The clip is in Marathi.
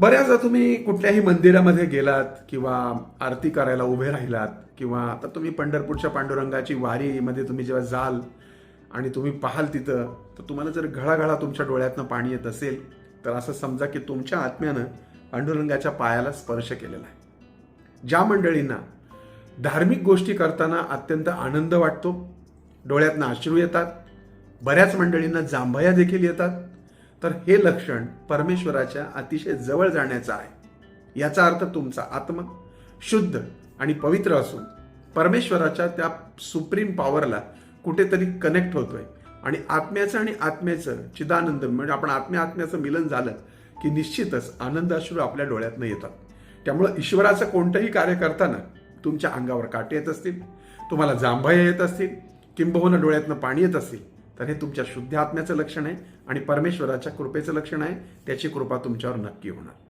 बऱ्याचदा तुम्ही कुठल्याही मंदिरामध्ये गेलात किंवा आरती करायला उभे राहिलात किंवा आता तुम्ही पंढरपूरच्या पांडुरंगाची वारीमध्ये तुम्ही जेव्हा जाल आणि तुम्ही पाहाल तिथं तर तुम्हाला जर घळाघळा तुमच्या डोळ्यातनं पाणी येत असेल तर असं समजा की तुमच्या आत्म्यानं पांडुरंगाच्या पायाला स्पर्श केलेला आहे. ज्या मंडळींना धार्मिक गोष्टी करताना अत्यंत आनंद वाटतो डोळ्यातनं अश्रू येतात बऱ्याच मंडळींना जांभया देखील येतात तर हे लक्षण परमेश्वराच्या अतिशय जवळ जाण्याचं आहे. याचा अर्थ तुमचा आत्मा शुद्ध आणि पवित्र असून परमेश्वराच्या त्या सुप्रीम पॉवरला कुठेतरी कनेक्ट होतोय. आणि आत्म्याचं आणि आत्म्याचं चिदानंद म्हणजे आपण आत्म्या आत्म्याचं मिलन झालं की निश्चितच आनंद अश्रू आपल्या डोळ्यातनं येतात. त्यामुळं ईश्वराचं कोणतंही कार्य करताना तुमच्या अंगावर काटे येत असतील तुम्हाला जांभया येत असतील किंबहुना डोळ्यातनं पाणी येत असतील तर हे तुमच्या शुद्ध आत्म्याचं लक्षण आहे आणि परमेश्वराच्या कृपेचं लक्षण आहे. त्याची कृपा तुमच्यावर नक्की होणार.